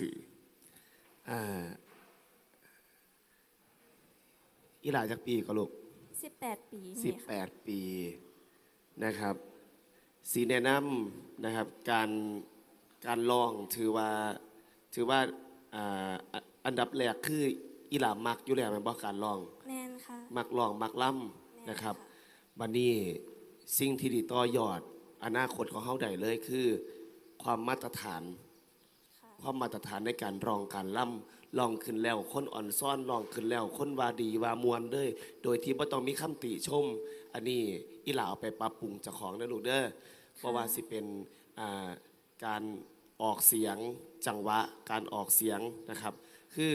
曲อ่าอีหลาจากปีก็ลูก18ปีสิบนี่แปค่ะดปีนะครับสีแนะนำนะครับการการลองถือว่าถือว่าอ่าอะอันดับแรกคืออีหลามักอยู่แล้วแมันบอกการลองแม่นค่ะ มักลองมักล่ำนะครับบันนี้สิ่งที่ดีต่อยอดอนาคตของเขาได้เลยคือ ความมาตรฐาน ค่ะความมาตรฐานในการร้องการล่ำลองขึ้นแล้วคนอ่อนซ่อนลองขึ้นแล้วคนวาดีวามวนเด้ยโดยที่ไม่ต้องมีคำติชม อันนี้อีหลาเอาไปปรับปรุงเจ้าของนะลูกเด้อเพราะว่าสิเป็นอ่าการออกเสียงจังหวะการออกเสียงนะครับ คือ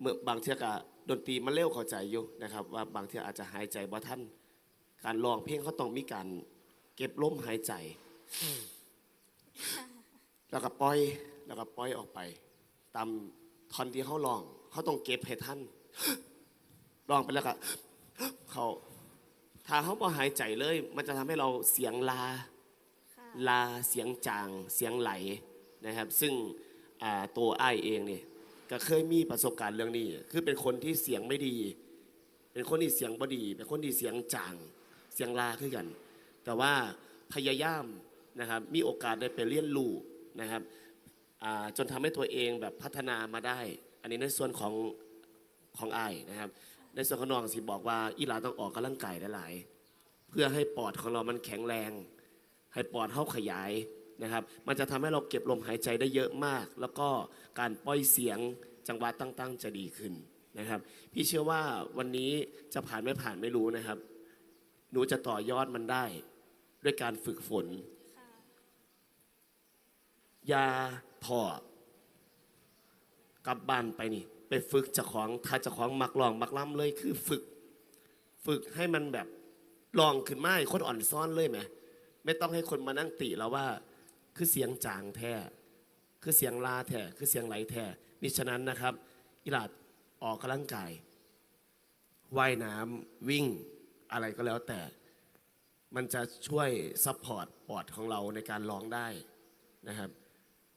เมื่อบางเทียกะดนตรีมันเร็วเข้าใจอยู่นะครับ ว่าบางเทีอาจจะหายใจบ่ท่านการร้องเพลงเขาต้องมีการเก็บลมหายใจ แล้วก็ปล่อย แล้วก็ปล่อยออกไป ตามท่อนที่เขาลอง เขาต้องเก็บให้ท่านลองไปแล้วก็เขาถ้าเขาพอหายใจเลย มันจะทำให้เราเสียงลาค่ะลาเสียงจางเสียงไหลนะครับ ซึ่งอ่าตัวไอ้ายเองเนี่ยก็เคยมีประสบการณ์เรื่องนี้ คือเป็นคนที่เสียงไม่ดี เป็นคนที่เสียงบดี เป็นคนที่เสียงจางเสียงลาขึ้นกัน แต่ว่าพยายามนะครับ มีโอกาสได้ไปเรียนรู้นะครับอ่า จนทำให้ตัวเองแบบพัฒนามาได้ อันนี้ในส่วนของของไอ้ายนะครับ ในส่วนของน้องสิบอกว่าอีหลาต้องออกกำลังกายหลายๆเพื่อให้ปอดของเรามันแข็งแรง ให้ปอดเข้าขยายนะครับ มันจะทำให้เราเก็บลมหายใจได้เยอะมาก แล้วก็การปล่อยเสียงจังหวะตั้งๆจะดีขึ้นนะครับ พี่เชื่อว่าวันนี้จะผ่านไม่ผ่านไม่รู้นะครับ หนูจะต่อยอดมันได้ ด้วยการฝึกฝนค่ะอยา ถอกลับบ้านไปนี่ ไปฝึกเจ้าของถ้าเจ้าของมักลองมักล้ำเลยคือฝึก ฝึกให้มันแบบลองขึ้นมาให้คนอ่อนซ้อนเลยไหมไม่ต้องให้คนมานั่งติเราว่า คือเสียงจางแท้คือเสียงลาแท้คือเสียงไหลแท้มิฉะนั้นนะครับอิหลาดออกกำลังกายว่ายน้ำวิ่งอะไรก็แล้วแต่ มันจะช่วยซัพพอร์ตปอดของเราในการร้องได้นะครับ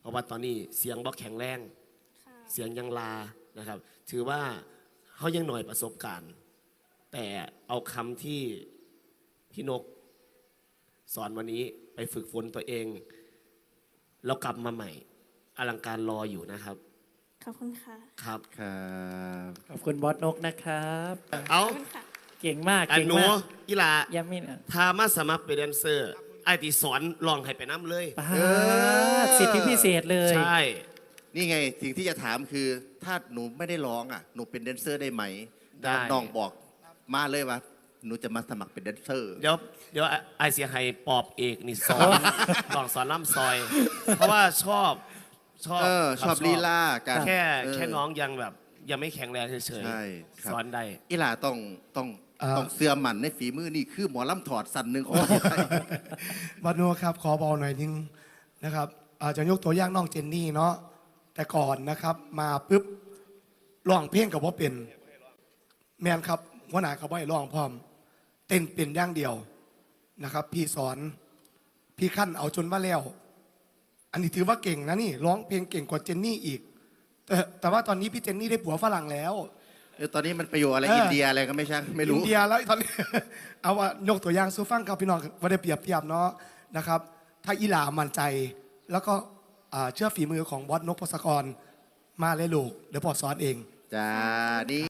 ราะว่าตอนนี้เสียงบ่แข็งแรงค่ะเสียงยังลานะครับ ถือว่าเขายังหน่อยประสบการณ์ แต่เอาคำที่พี่นกสอนวันนี้ไปฝึกฝนตัวเอง แล้วกลับมาใหม่ อลังการรออยู่นะครับ ขอบคุณค่ะ ครับครับขอบคุณบอสนกนะครับ เอาขอบคุณค่ะเก่งมากอันเก่งหนูมากอีหลายังไม่นะถ้ามาสมัครเป็นแดนเซอร์ ไอที่สอนลองให้ไปน้ำเลย ปาดสิทธิพิเศษเลย ใช่ นี่ไงสิ่งที่จะถามคือ ถ้าหนูไม่ได้ร้องอะหนูเป็นแดนเซอร์ได้ไหมได้ น้องบอกมาเลยว่าหนูจะมาสมัครเป็นแดนเซอร์ เดี๋ยวเดี๋ยวไอเสียให้ปอบเอกนี่สอนลองสอนล่ำซอย เพราะว่าชอบชอบเออครัชอบลีลาการแค่เออ แค่น้องยังแบบ ยังไม่แข็งแรงเฉยใช่ครับสอนได้ อีหลาต้องต้องอ่าต้องเสื่อมมันในฝีมือนี่คือหมอลำถอดสันหนึ่งของประเทศไทย บัดโนครับขอบอกหน่อยนึงนะครับอาจจะยกตัวอย่างน้องเจนนี่เนาะแต่ก่อนนะครับมาปุ๊บร้องเพลงกับว่าเป็น แมนครับหัวหน้ากับว่าร้องพร้อม เต้นเป็นอย่างเดียวนะครับ พี่สอนพี่ขั้นเอาจนว่าแล้ว อันนี้ถือว่าเก่งนะนี่ร้องเพลงเก่งกว่าเจนนี่อีก แต่แต่ว่าตอนนี้พี่เจนนี่ได้ผัวฝรั่งแล้ว เออตอนนี้มันไปอยู่อะไรเอออิ อินเดียอะไรก็ไม่ใช่ไม่รู้ อินเดียแล้วตอนนี้ เอาว่ายกตัวอย่างซูฟังครับพี่น้องว่าได้เปรียบเทียบเนาะนะครับ ถ้าอีหลามั่นใจ แล้วก็อ่าเชื่อฝีมือของบอสนกพศกรมาเลยลูกเดี๋ยวพอสอนเอง จ้านี่